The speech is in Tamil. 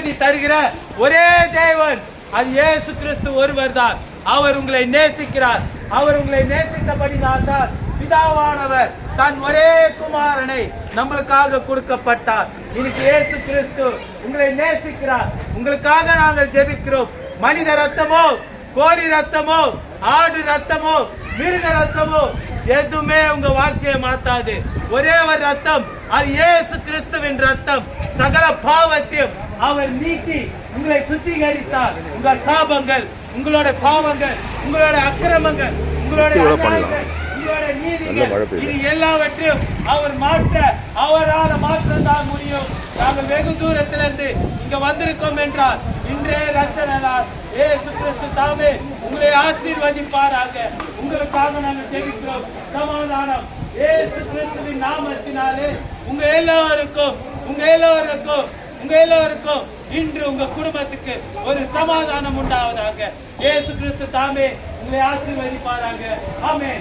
அமைதி தருகிற ஒரே தேவன். அது இயேசு கிறிஸ்து ஒருவர் தான். அவர் உங்களை நேசிக்கிறார். அவர் உங்களை நேசித்தபடி தான் பிதாவானவர் தன் ஒரே குமாரனை நம்மளுக்காக கொடுக்கப்பட்டார். இன்னைக்கு இயேசு கிறிஸ்து உங்களை நேசிக்கிறார். உங்களுக்காக நாங்கள் ஜெபிக்கிறோம். மனித ரத்தமோ கோழி ரத்தமோ ஆடு ரத்தமோ மிருக ரத்தமோ எதுவுமே உங்க வாழ்க்கையை மாத்தாது. ஒரே ஒரு ரத்தம் அது இயேசு கிறிஸ்துவின் ரத்தம். சகல பாவத்தையும் அவர் நீக்கி உங்களை சுத்திகரித்தார். உங்க சாபங்கள் உங்களோட பாவங்கள் உங்களோட அக்கிரமங்கள் உங்களோட உங்களோட நீதிகள். இது எல்லாவற்றையும் அவர் மாற்ற அவரால் மாற்றம் தான் முடியும். நாங்கள் வெகு தூரத்திலிருந்து இங்க வந்திருக்கோம் என்றால் இன்றே ரச்சனால் ஏசு கிறிஸ்து தாமே உங்களை ஆசீர்வதிப்பாராக. உங்களுக்காக நாங்கள் ஜெபிக்கிறோம். சமாதானம். ஏசு கிறிஸ்துவின் நாமத்தினாலே உங்க எல்லாருக்கும் உங்க எல்லோருக்கும் உங்க எல்லோருக்கும் இன்று உங்க குடும்பத்துக்கு ஒரு சமாதானம் உண்டாவதாக. ஏசு கிறிஸ்து தாமே உங்களை ஆசீர்வதிப்பாராங்க ஆமே